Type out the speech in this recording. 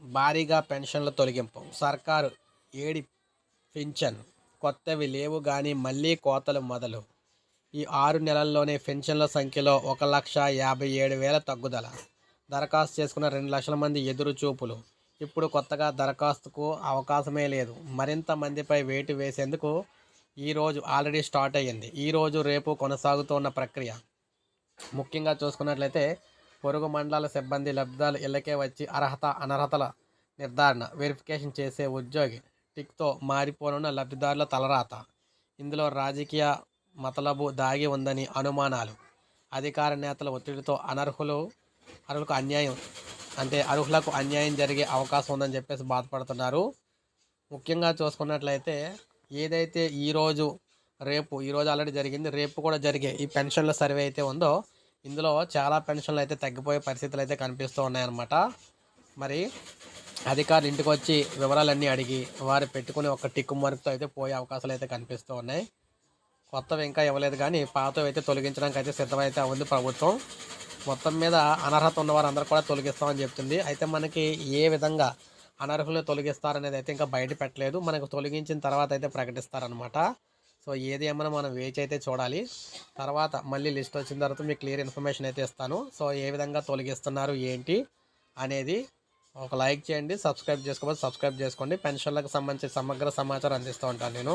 భారీగా పెన్షన్ల తొలగింపు. సర్కారు ఏడి పింఛన్ కొత్తవి లేవు కానీ మళ్ళీ కోతలు మొదలు. ఈ ఆరు నెలల్లోనే పెన్షన్ల సంఖ్యలో ఒక లక్ష యాభై ఏడు వేల తగ్గుదల. దరఖాస్తు చేసుకున్న రెండు లక్షల మంది ఎదురు చూపులు. ఇప్పుడు కొత్తగా దరఖాస్తుకు అవకాశమే లేదు. మరింత మందిపై వేటు వేసేందుకు ఈరోజు ఆల్రెడీ స్టార్ట్ అయ్యింది. ఈరోజు రేపు కొనసాగుతున్న ప్రక్రియ. ముఖ్యంగా చూసుకున్నట్లయితే పొరుగు మండలాల సిబ్బంది లబ్ధాలు ఇళ్ళకే వచ్చి అర్హత అనర్హతల నిర్ధారణ వెరిఫికేషన్ చేసే ఉద్యోగి టిక్తో మారిపోనున్న లబ్ధిదారుల తలరాత. ఇందులో రాజకీయ మతలబు దాగి ఉందని అనుమానాలు. అధికార నేతల ఒత్తిడితో అనర్హులు అర్హులకు అన్యాయం అంటే అర్హులకు అన్యాయం జరిగే అవకాశం ఉందని చెప్పేసి బాధపడుతున్నారు. ముఖ్యంగా చూసుకున్నట్లయితే ఏదైతే ఈరోజు రేపు ఈరోజు ఆల్రెడీ జరిగింది రేపు కూడా జరిగే ఈ పెన్షన్ల సర్వే అయితే ఉందో ఇందులో చాలా పెన్షన్లు అయితే తగ్గిపోయే పరిస్థితులు అయితే కనిపిస్తూ ఉన్నాయన్నమాట. మరి అధికారులు ఇంటికి వచ్చి వివరాలన్నీ అడిగి వారు పెట్టుకుని ఒక టిక్కు మార్కుతో అయితే పోయే అవకాశాలు అయితే కనిపిస్తూ ఉన్నాయి. కొత్తవి ఇంకా ఇవ్వలేదు కానీ పాతవి అయితే తొలగించడానికి అయితే సిద్ధమైతే ఉంది ప్రభుత్వం. మొత్తం మీద అనర్హత ఉన్న వారందరూ కూడా తొలగిస్తామని చెప్తుంది. అయితే మనకి ఏ విధంగా అనర్హులు తొలగిస్తారనేది అయితే ఇంకా బయట పెట్టలేదు. మనకు తొలగించిన తర్వాత అయితే ప్రకటిస్తారనమాట సో ఏది ఏమైనా మనం వేచి అయితే చూడాలి. తర్వాత మళ్ళీ లిస్ట్ వచ్చిన తర్వాత మీకు క్లియర్ ఇన్ఫర్మేషన్ అయితే ఇస్తాను. సో ఏ విధంగా తొలగిస్తున్నారు ఏంటి అనేది ఒక లైక్ చేయండి సబ్స్క్రైబ్ చేసుకోకపోతే సబ్స్క్రైబ్ చేసుకోండి. పెన్షన్లకు సంబంధించి సమగ్ర సమాచారం అందిస్తూ ఉంటాను నేను.